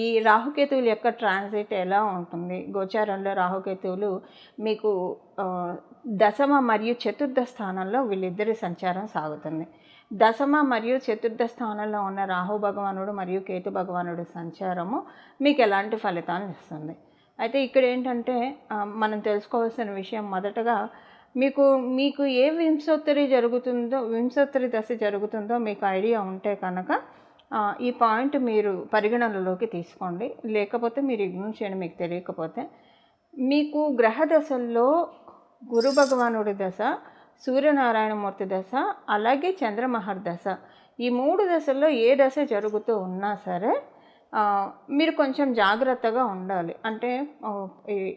ఈ రాహుకేతువుల యొక్క ట్రాన్సిట్ ఎలా ఉంటుంది? గోచారంలో రాహుకేతువులు మీకు దశమ మరియు చతుర్థ స్థానంలో వీళ్ళిద్దరి సంచారం సాగుతుంది. దశమ మరియు చతుర్థ స్థానంలో ఉన్న రాహు భగవానుడు మరియు కేతు భగవానుడు సంచారము మీకు ఎలాంటి ఫలితాలను ఇస్తుంది? అయితే ఇక్కడ ఏంటంటే మనం తెలుసుకోవాల్సిన విషయం మొదటగా మీకు మీకు ఏ వింశోత్తరి జరుగుతుందో వింశోత్తరి దశ జరుగుతుందో మీకు ఐడియా ఉంటే కనుక ఈ పాయింట్ మీరు పరిగణనలోకి తీసుకోండి. లేకపోతే మీరు ఇగ్నోర్ చేయడం మీకు తెలియకపోతే మీకు గ్రహ దశల్లో గురు భగవానుడి దశ సూర్యనారాయణమూర్తి దశ అలాగే చంద్రమహర్ దశ. ఈ మూడు దశల్లో ఏ దశ జరుగుతూ ఉన్నా సరే మీరు కొంచెం జాగ్రత్తగా ఉండాలి. అంటే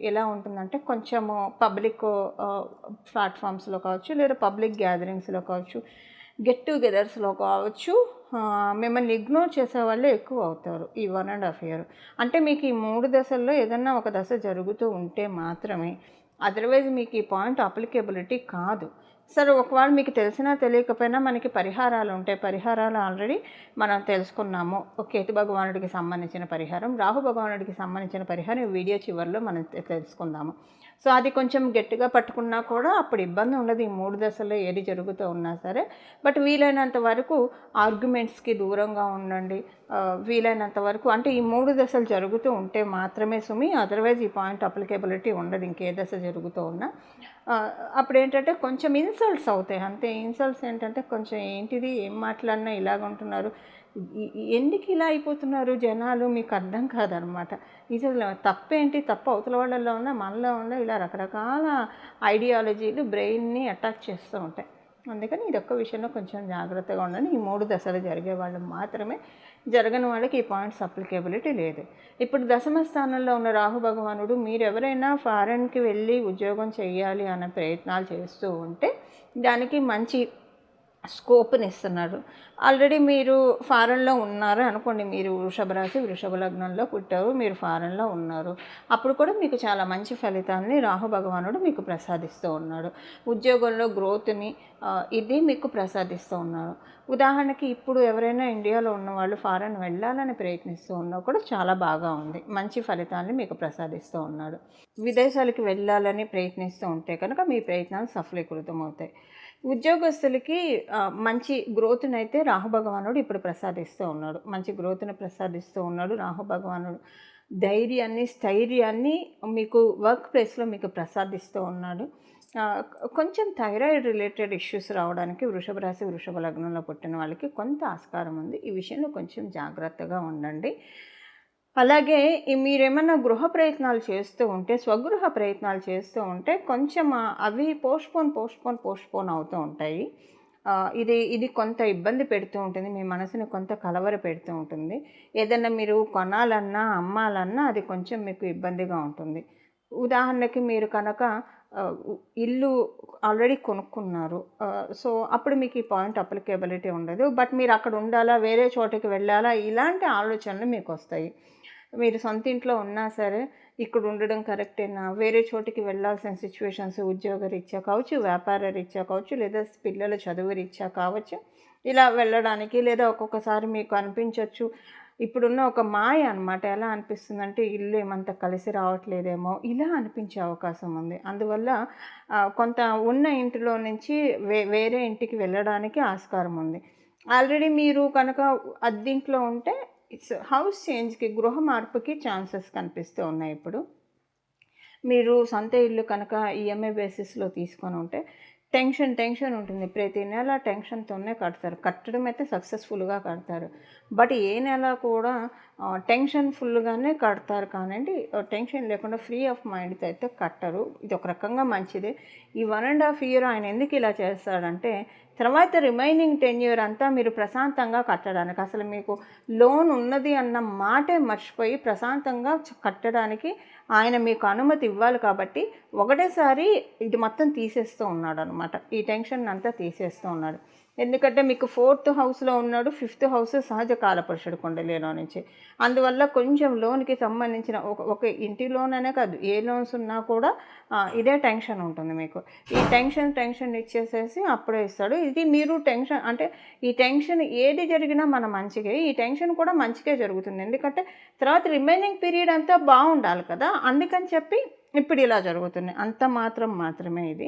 ఎలా ఉంటుందంటే కొంచెము పబ్లిక్ ప్లాట్ఫామ్స్లో కావచ్చు లేదా పబ్లిక్ గ్యాదరింగ్స్లో కావచ్చు గెట్ టుగెదర్స్లో కావచ్చు మిమ్మల్ని ఇగ్నోర్ చేసే వాళ్ళే ఎక్కువ అవుతారు ఈ వన్ అండ్ హాఫ్ ఇయర్. అంటే మీకు ఈ మూడు దశల్లో ఏదన్నా ఒక దశ జరుగుతూ ఉంటే మాత్రమే అదర్వైజ్ మీకు ఈ పాయింట్ అప్లికేబిలిటీ కాదు. సరే ఒకవేళ మీకు తెలిసినా తెలియకపోయినా మనకి పరిహారాలు ఉంటాయి. పరిహారాలు ఆల్రెడీ మనం తెలుసుకున్నాము. ఒక కేతు భగవానుడికి సంబంధించిన పరిహారం రాహు భగవానుడికి సంబంధించిన పరిహారం వీడియో చివరిలో మనం తెలుసుకుందాము. సో అది కొంచెం గట్టిగా పట్టుకున్నా కూడా అప్పుడు ఇబ్బంది ఉండదు. ఈ మూడు దశల్లో ఏది జరుగుతూ ఉన్నా సరే. బట్ వీలైనంత వరకు ఆర్గ్యుమెంట్స్కి దూరంగా ఉండండి. వీలైనంత వరకు అంటే ఈ మూడు దశలు జరుగుతూ ఉంటే మాత్రమే సుమి అదర్వైజ్ ఈ పాయింట్ అప్లికేబిలిటీ ఉండదు. ఇంకే దశ జరుగుతూ ఉన్నా. అప్పుడు ఏంటంటే కొంచెం ఇన్సల్ట్స్ అవుతాయి. అంతే ఇన్సల్ట్స్ ఏంటంటే కొంచెం ఏంటిది ఏం మాట్లాడినా ఇలాగ ఉంటున్నారు. ఎందుకు ఇలా అయిపోతున్నారు జనాలు? మీకు అర్థం కాదనమాట. ఇది తప్పేంటి? తప్పు అవతల వాళ్ళల్లో ఉన్న మనలో ఉన్న ఇలా రకరకాల ఐడియాలజీలు బ్రెయిన్ని అటాక్ చేస్తూ ఉంటాయి. అందుకని ఇదొక్క విషయంలో కొంచెం జాగ్రత్తగా ఉండండి. ఈ మూడు దశలు జరిగే వాళ్ళు మాత్రమే జరగని వాళ్ళకి ఈ పాయింట్స్ అప్లికేబిలిటీ లేదు. ఇప్పుడు దశమ స్థానంలో ఉన్న రాహు భగవానుడు మీరు ఎవరైనా ఫారెన్కి వెళ్ళి ఉద్యోగం చేయాలి అనే ప్రయత్నాలు చేస్తూ ఉంటే దానికి మంచి స్కోప్ని ఇస్తున్నాడు ఆల్రెడీ మీరు ఫారెన్లో ఉన్నారు అనుకోండి మీరు వృషభ రాశి వృషభ లగ్నంలో పుట్టారు మీరు ఫారెన్లో ఉన్నారు. అప్పుడు కూడా మీకు చాలా మంచి ఫలితాన్ని రాహు భగవానుడు మీకు ప్రసాదిస్తూ ఉన్నాడు. ఉద్యోగంలో గ్రోత్ని ఇది మీకు ప్రసాదిస్తూ ఉన్నారు. ఉదాహరణకి ఇప్పుడు ఎవరైనా ఇండియాలో ఉన్న వాళ్ళు ఫారెన్ వెళ్ళాలని ప్రయత్నిస్తూ ఉన్నా కూడా చాలా బాగా ఉంది. మంచి ఫలితాన్ని మీకు ప్రసాదిస్తూ ఉన్నాడు. విదేశాలకు వెళ్ళాలని ప్రయత్నిస్తూ ఉంటే కనుక మీ ప్రయత్నాలు సఫలీకృతం అవుతాయి ఉద్యోగస్తులకి మంచి గ్రోత్ని అయితే రాహు భగవానుడు ఇప్పుడు ప్రసాదిస్తూ ఉన్నాడు. మంచి గ్రోత్ని ప్రసాదిస్తూ ఉన్నాడు రాహు భగవానుడు. ధైర్యాన్ని స్థైర్యాన్ని మీకు వర్క్ ప్లేస్లో మీకు ప్రసాదిస్తూ ఉన్నాడు. కొంచెం థైరాయిడ్ రిలేటెడ్ ఇష్యూస్ రావడానికి వృషభ రాశి వృషభ లగ్నంలో పుట్టిన వాళ్ళకి కొంత ఆస్కారం ఉంది. ఈ విషయంలో కొంచెం జాగ్రత్తగా ఉండండి. అలాగే ఈ మీరేమన్నా గృహ ప్రయత్నాలు చేస్తూ ఉంటే స్వగృహ ప్రయత్నాలు చేస్తూ ఉంటే కొంచెం అవి పోస్ట్పోన్ పోస్ట్పోన్ పోస్ట్పోన్ అవుతూ ఉంటాయి. ఇది ఇది కొంత ఇబ్బంది పెడుతూ ఉంటుంది. మీ మనసుని కొంత కలవర పెడుతూ ఉంటుంది. ఏదైనా మీరు కొనాలన్నా అమ్మాలన్నా అది కొంచెం మీకు ఇబ్బందిగా ఉంటుంది. ఉదాహరణకి మీరు కనుక ఇల్లు ఆల్రెడీ కొనుక్కున్నారు. సో అప్పుడు మీకు ఈ పాయింట్ అప్లికేబిలిటీ ఉండదు. బట్ మీరు అక్కడ ఉండాలా వేరే చోటకి వెళ్ళాలా ఇలాంటి ఆలోచనలు మీకు వస్తాయి. మీరు సొంత ఇంట్లో ఉన్నా సరే ఇక్కడ ఉండడం కరెక్టేనా? వేరే చోటికి వెళ్ళాల్సిన సిచ్యువేషన్స్ ఉద్యోగ రీత్యా కావచ్చు వ్యాపార రీత్యా కావచ్చు లేదా పిల్లల చదువు రీత్యా కావచ్చు. ఇలా వెళ్ళడానికి లేదా ఒక్కొక్కసారి మీకు అనిపించవచ్చు ఇప్పుడున్న ఒక మాయ అనమాట ఎలా అనిపిస్తుందంటే ఇల్లు ఏమంత కలిసి రావట్లేదేమో. ఇలా అనిపించే అవకాశం ఉంది. అందువల్ల కొంత ఉన్న ఇంటిలో నుంచి వే వేరే ఇంటికి వెళ్ళడానికి ఆస్కారం ఉంది. ఆల్రెడీ మీరు కనుక అద్దీంట్లో ఉంటే ఇట్స్ హౌస్ చేంజ్కి గృహ మార్పుకి ఛాన్సెస్ కనిపిస్తూ ఉన్నాయి ఇప్పుడు. మీరు సొంత ఇల్లు కనుక ఈఎంఐ బేసిస్లో తీసుకొని ఉంటే టెన్షన్ టెన్షన్ ఉంటుంది. ప్రతి నెల టెన్షన్తోనే కడతారు. కట్టడం అయితే సక్సెస్ఫుల్గా కడతారు. బట్ ఏ నెల కూడా టెన్షన్ ఫుల్గానే కడతారు కానండి. టెన్షన్ లేకుండా ఫ్రీ ఆఫ్ మైండ్తో అయితే కట్టరు. ఇది ఒక రకంగా మంచిదే. ఈ వన్ అండ్ హాఫ్ ఇయర్ ఆయన ఎందుకు ఇలా చేస్తాడంటే తర్వాత రిమైనింగ్ టెన్ ఇయర్ అంతా మీరు ప్రశాంతంగా కట్టడానికి అసలు మీకు లోన్ ఉన్నది అన్న మాటే మర్చిపోయి ప్రశాంతంగా కట్టడానికి ఆయన మీకు అనుమతి ఇవ్వాలి కాబట్టి ఒకటేసారి ఇది మొత్తం తీసేస్తూ ఉన్నాడు అనమాట ఈ టెన్షన్ అంతా తీసేస్తూ ఉన్నాడు. ఎందుకంటే మీకు ఫోర్త్ హౌస్లో ఉన్నాడు ఫిఫ్త్ హౌస్ సహజ కాలపరుషుడు కుండలిలో నుంచి. అందువల్ల కొంచెం లోన్కి సంబంధించిన ఒక ఒక ఇంటి లోన్ అనే కాదు ఏ లోన్స్ ఉన్నా కూడా ఇదే టెన్షన్ ఉంటుంది మీకు. ఈ టెన్షన్ టెన్షన్ ఇచ్చేసేసి అప్పుడే ఇస్తాడు. ఇది మీరు టెన్షన్ అంటే ఈ టెన్షన్ ఏది జరిగినా మన మంచిగా ఈ టెన్షన్ కూడా మంచిగా జరుగుతుంది. ఎందుకంటే తర్వాత రిమైనింగ్ పీరియడ్ అంతా బాగుండాలి కదా. అందుకని చెప్పి ఇప్పుడు ఇలా జరుగుతుంది అంత మాత్రం మాత్రమే ఇది.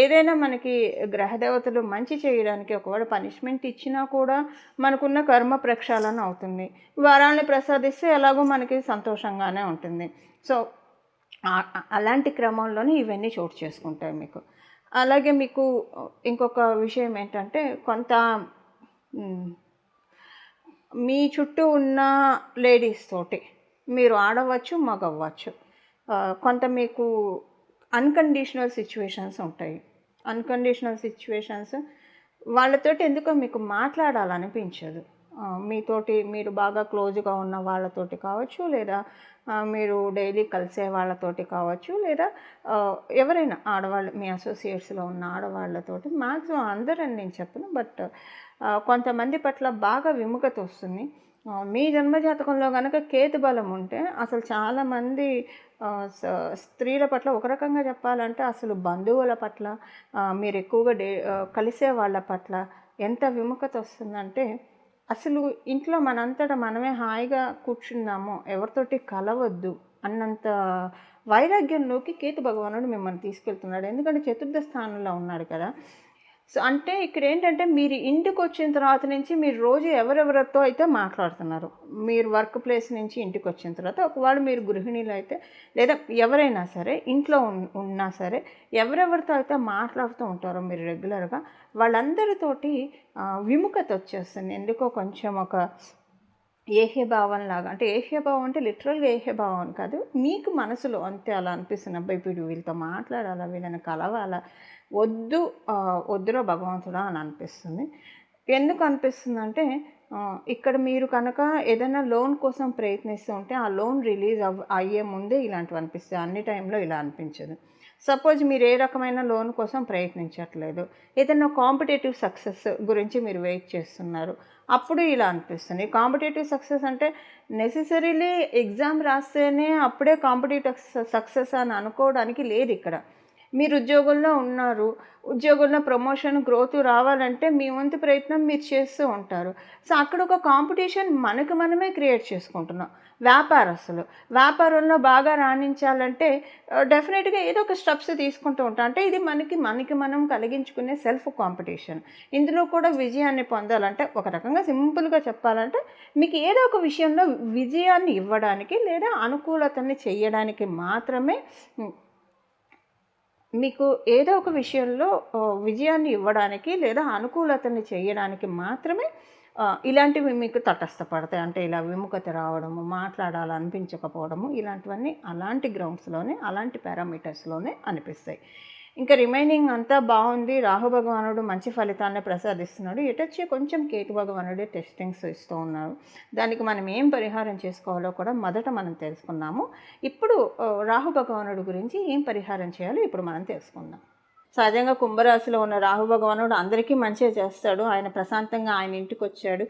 ఏదైనా మనకి గ్రహదేవతలు మంచి చేయడానికి ఒకవేళ పనిష్మెంట్ ఇచ్చినా కూడా మనకున్న కర్మ ప్రక్షాళన అవుతుంది. వరాన్ని ప్రసాదిస్తే ఎలాగో మనకి సంతోషంగానే ఉంటుంది. సో అలాంటి క్రమంలోనే ఇవన్నీ చోటు చేసుకుంటాయి మీకు. అలాగే మీకు ఇంకొక విషయం ఏంటంటే కొంత మీ చుట్టూ ఉన్న లేడీస్ తోటి మీరు ఆడవచ్చు మగవ్వచ్చు. కొంత మీకు అన్కండిషనల్ సిచ్యువేషన్స్ ఉంటాయి. అన్కండిషనల్ సిచ్యువేషన్స్ వాళ్ళతోటి ఎందుకో మీకు మాట్లాడాలనిపించదు. మీతోటి మీరు బాగా క్లోజ్గా ఉన్న వాళ్ళతోటి కావచ్చు లేదా మీరు డైలీ కలిసే వాళ్ళతోటి కావచ్చు లేదా ఎవరైనా ఆడవాళ్ళు మీ అసోసియేట్స్లో ఉన్న ఆడవాళ్ళతోటి మ్యాక్సిమం అందరని నేను చెప్పను బట్ కొంతమంది పట్ల బాగా విముఖత వస్తుంది. మీ జన్మజాతకంలో కనుక కేతు బలం ఉంటే అసలు చాలామంది స్త్రీల పట్ల ఒక రకంగా చెప్పాలంటే అసలు బంధువుల పట్ల మీరు ఎక్కువగా డే కలిసే వాళ్ళ పట్ల ఎంత విముఖత వస్తుందంటే అసలు ఇంట్లో మనంతటా మనమే హాయిగా కూర్చున్నాము ఎవరితోటి కలవద్దు అన్నంత వైరాగ్యంలోకి కేతు భగవానుడు మిమ్మల్ని తీసుకెళ్తున్నాడు. ఎందుకంటే చతుర్థ స్థానంలో ఉన్నాడు కదా. సో అంటే ఇక్కడ ఏంటంటే మీరు ఇంటికి వచ్చిన తర్వాత నుంచి మీరు రోజు ఎవరెవరితో అయితే మాట్లాడుతున్నారు? మీరు వర్క్ ప్లేస్ నుంచి ఇంటికి వచ్చిన తర్వాత ఒకవేళ మీరు గృహిణీలు అయితే లేదా ఎవరైనా సరే ఇంట్లో ఉన్- ఉన్నా సరే ఎవరెవరితో అయితే మాట్లాడుతూ ఉంటారో మీరు రెగ్యులర్గా వాళ్ళందరితోటి విముఖత వచ్చేస్తుంది. ఎందుకో కొంచెం ఒక ఏహ్యభావం లాగా అంటే ఏహ్యభావం అంటే లిటరల్గా ఏహ్యభావం అని కాదు. మీకు మనసులో అంతే అలా అనిపిస్తుంది. అబ్బాయి ఇప్పుడు వీళ్ళతో మాట్లాడాలా? వీళ్ళని కలవాలా? వద్దు వద్దురో వద్దురా భగవంతుడా అని అనిపిస్తుంది. ఎందుకు అనిపిస్తుంది అంటే ఇక్కడ మీరు కనుక ఏదైనా లోన్ కోసం ప్రయత్నిస్తూ ఉంటే ఆ లోన్ రిలీజ్ అవ్ అయ్యే ముందే ఇలాంటివి అనిపిస్తాయి. అన్ని టైంలో ఇలా అనిపించదు. సపోజ్ మీరు ఏ రకమైన లోన్ కోసం ప్రయత్నించట్లేదు. ఏదైనా కాంపిటేటివ్ సక్సెస్ గురించి మీరు వెయిట్ చేస్తున్నారు. అప్పుడు ఇలా అనిపిస్తుంది. కాంపిటేటివ్ సక్సెస్ అంటే నెసెసరీలీ ఎగ్జామ్ రాస్తేనే అప్పుడే కాంపిటేటివ్ సక్సెస్ అని అనుకోవడానికి లేదు ఇక్కడ. మీరు ఉద్యోగంలో ఉన్నారు ఉద్యోగంలో ప్రమోషన్ గ్రోత్ రావాలంటే మీ వంతు ప్రయత్నం మీరు చేస్తూ ఉంటారు. సో అక్కడ ఒక కాంపిటీషన్ మనకు మనమే క్రియేట్ చేసుకుంటున్నాం. వ్యాపారస్తులు. వ్యాపారంలో బాగా రాణించాలంటే డెఫినెట్గా ఏదో ఒక స్టెప్స్ తీసుకుంటూ ఉంటాం. అంటే ఇది మనకి మనకి మనం కలిగించుకునే సెల్ఫ్ కాంపిటీషన్ ఇందులో కూడా విజయాన్ని పొందాలంటే ఒక రకంగా సింపుల్గా చెప్పాలంటే మీకు ఏదో ఒక విషయంలో విజయాన్ని ఇవ్వడానికి లేదా అనుకూలతని చేయడానికి మాత్రమే మీకు ఏదో ఒక విషయంలో విజయాన్ని ఇవ్వడానికి లేదా అనుకూలతని చేయడానికి మాత్రమే ఇలాంటివి మీకు తటస్థపడతాయి అంటే ఇలా విముఖత రావడము మాట్లాడాలనిపించకపోవడము ఇలాంటివన్నీ అలాంటి గ్రౌండ్స్లోనే అలాంటి పారామీటర్స్లోనే అనిపిస్తాయి. ఇంకా రిమైనింగ్ అంతా బాగుంది. రాహు భగవానుడు మంచి ఫలితాన్ని ప్రసాదిస్తున్నాడు. ఎటొచ్చి కొంచెం కేతు భగవానుడే టెస్టింగ్స్ ఇస్తూ ఉన్నాడు దానికి మనం ఏం పరిహారం చేసుకోవాలో కూడా మొదట మనం తెలుసుకున్నాము. ఇప్పుడు రాహు భగవానుడు గురించి ఏం పరిహారం చేయాలో ఇప్పుడు మనం తెలుసుకుందాం. సహజంగా కుంభరాశిలో ఉన్న రాహు భగవానుడు అందరికీ మంచిగా చేస్తాడు. ఆయన ప్రశాంతంగా ఆయన ఇంటికి వచ్చాడు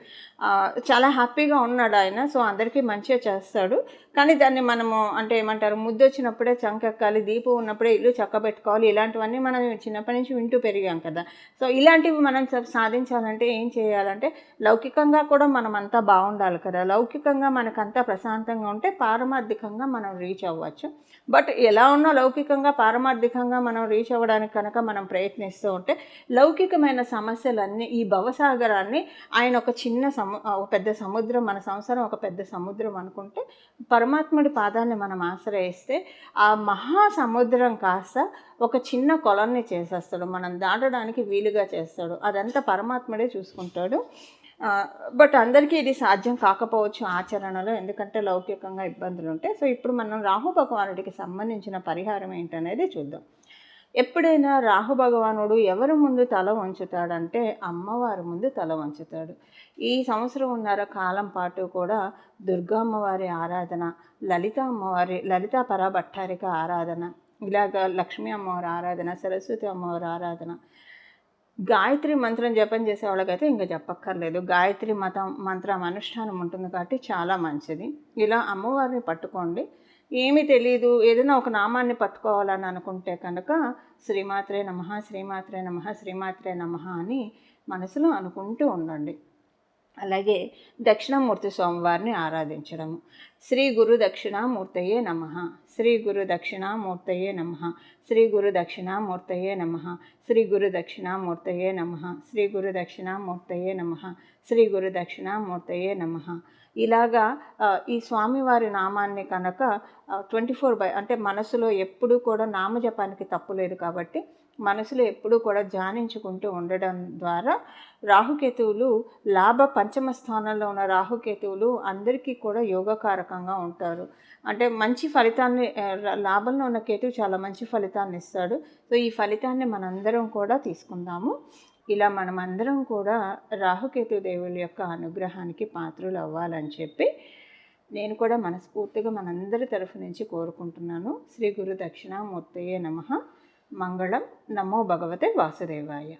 చాలా హ్యాపీగా ఉన్నాడు ఆయన సో అందరికీ మంచిగా చేస్తాడు. కానీ దాన్ని మనము అంటే ఏమంటారు ముద్దు వచ్చినప్పుడే చంకెక్కాలి దీపం ఉన్నప్పుడే ఇల్లు చక్కబెట్టుకోవాలి ఇలాంటివన్నీ మనం చిన్నప్పటి నుంచి వింటూ పెరిగాం కదా. సో ఇలాంటివి మనం సాధించాలంటే ఏం చేయాలంటే లౌకికంగా కూడా మనం అంతా బాగుండాలి కదా. లౌకికంగా మనకంతా ప్రశాంతంగా ఉంటే పారమార్థికంగా మనం రీచ్ అవ్వచ్చు. బట్ ఎలా ఉన్నా లౌకికంగా పారమార్థికంగా మనం రీచ్ అవ్వడానికి కనుక మనం ప్రయత్నిస్తూ ఉంటే లౌకికమైన సమస్యలన్నీ ఈ భవసాగరాన్ని ఆయన ఒక చిన్న సము ఒక పెద్ద సముద్రం మన సంసారం ఒక పెద్ద సముద్రం అనుకుంటే పరమాత్ముడి పాదాన్ని మనం ఆశ్రయిస్తే ఆ మహా సముద్రం కాస్త ఒక చిన్న కొలన్ని చేసేస్తాడు. మనం దాటడానికి వీలుగా చేస్తాడు. అదంతా పరమాత్ముడే చూసుకుంటాడు. బట్ అందరికీ ఇది సాధ్యం కాకపోవచ్చు ఆచరణలో ఎందుకంటే లౌకికంగా ఇబ్బందులు ఉంటాయి సో ఇప్పుడు మనం రాహు భగవానుడికి సంబంధించిన పరిహారం ఏంటనేది చూద్దాం. ఎప్పుడైనా రాహు భగవానుడు ఎవరి ముందు తల వంచుతాడంటే అమ్మవారి ముందు తల వంచుతాడు. ఈ సంవత్సరం ఉన్నర కాలం పాటు కూడా దుర్గా అమ్మవారి ఆరాధన లలిత అమ్మవారి లలితా పరాభట్టారిక ఆరాధన ఇలాగ లక్ష్మీ అమ్మవారి ఆరాధన సరస్వతి అమ్మవారి ఆరాధన. గాయత్రి మంత్రం జపం చేసే వాళ్ళకైతే ఇంకా చెప్పక్కర్లేదు గాయత్రి మతం మంత్రం అనుష్ఠానం ఉంటుంది కాబట్టి చాలా మంచిది. ఇలా అమ్మవారిని పట్టుకోండి. ఏమీ తెలియదు ఏదైనా ఒక నామాన్ని పట్టుకోవాలని అనుకుంటే కనుక శ్రీమాత్రే నమ శ్రీమాత్రే నమ శ్రీమాత్రే నమ అని మనసులో అనుకుంటూ ఉండండి. అలాగే దక్షిణమూర్తి స్వామివారిని ఆరాధించడము. శ్రీ గురు దక్షిణామూర్తయే నమ శ్రీ గురు దక్షిణామూర్తయే నమ శ్రీ గురు దక్షిణామూర్తయే నమ శ్రీ గురు దక్షిణామూర్తయే నమ శ్రీ గురు దక్షిణామూర్తయే నమ శ్రీ గురు దక్షిణామూర్తయే నమ. ఇలాగా ఈ స్వామివారి నామాన్ని కనుక ట్వంటీ ఫోర్ బై అంటే మనసులో ఎప్పుడూ కూడా నామజపానికి తప్పు లేదు కాబట్టి మనసులో ఎప్పుడూ కూడా ధ్యానించుకుంటూ ఉండడం ద్వారా రాహుకేతువులు లాభ పంచమ స్థానంలో ఉన్న రాహుకేతువులు అందరికీ కూడా యోగకారకంగా ఉంటారు. అంటే మంచి ఫలితాన్ని లాభంలో ఉన్న కేతువు చాలా మంచి ఫలితాన్ని ఇస్తాడు. సో ఈ ఫలితాన్ని మనందరం కూడా తీసుకుందాము. ఇలా మనమందరం కూడా రాహుకేతు దేవుళ్ళ యొక్క అనుగ్రహానికి పాత్రలు అవ్వాలని చెప్పి నేను కూడా మనస్ఫూర్తిగా మనందరి తరఫు నుంచి కోరుకుంటున్నాను. శ్రీ గురు దక్షిణామూర్తయే నమ. మంగళం. నమో భగవతే వాసుదేవాయ.